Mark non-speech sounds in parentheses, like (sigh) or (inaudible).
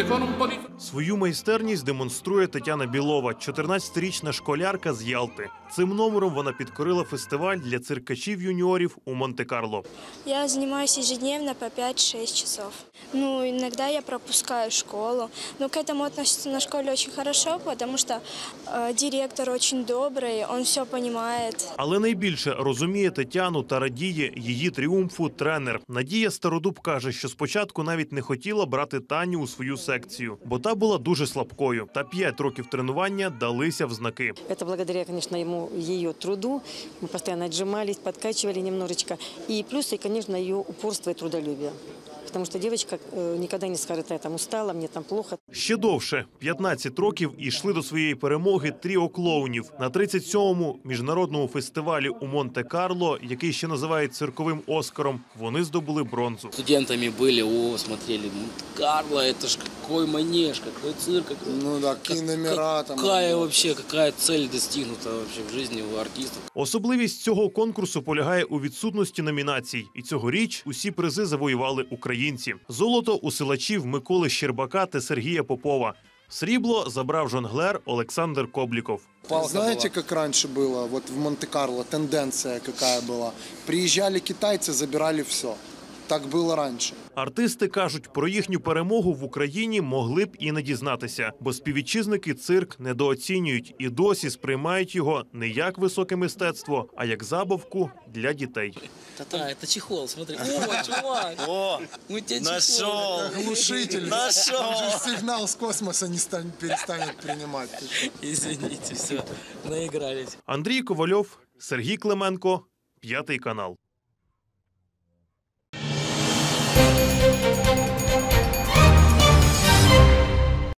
Te un po' di... Свою майстерність демонструє Тетяна Білова, 14-річна школярка з Ялти. Цим номером вона підкорила фестиваль для циркачів юніорів у Монте-Карло. Я занимаюсь ежедневно по 5-6 часов. Ну, иногда я пропускаю школу. Но к этому относятся на школе очень хорошо, потому что э, директор очень добрый, он все понимает. Але найбільше розуміє Тетяну та радіє її тріумфу тренер. Надія Стародуб каже, що спочатку навіть не хотіла брати Таню у свою секцію, бо та була дуже слабкою. Та п'ять років тренування далися в знаки. Це благодаря, звісно, йому її труду. Ми постійно віджимались, підкачували немножечко. І плюс, и, конечно, ее упорство і трудолюбие Потому что девочка э, никогда не скажет, я там устала, мне там плохо. Ще довше 15 років і йшли до своєї перемоги тріо клоунів на 37-му міжнародному фестивалі у Монте-Карло, який ще називають цирковим Оскаром. Вони здобули бронзу. Студентами были, о, смотрели, «М, Карла, это ж какой манеж, какой цирк. какой- Ну да, какие номера там. Какая вообще, какая цель достигнута вообще в жизни у артистов? Особливість цього конкурсу полягає у відсутності номінацій, і цьогоріч усі призи завоювали українці. Золото у силачів Миколи Щербака та Сергія Попова. Срібло забрав жонглер Олександр Кобліков. Знаете, как раньше было, вот в Монте-Карло, тенденция какая была? Приезжали китайцы, забирали все. Так было раньше. Артисти кажуть, про їхню перемогу в Україні могли б і не дізнатися, бо співвітчизники цирк недооцінюють і досі сприймають його не як високе мистецтво, а як забавку для дітей. А, это чехол, смотри. О, (laughs) чувак! О, мы тебя Нашел! Глушитель. Нашел! Там же сигнал с космоса не стан- перестанет принимать. Извините, все, наигрались. Андрій Ковальов, Сергій Клименко, п'ятий канал.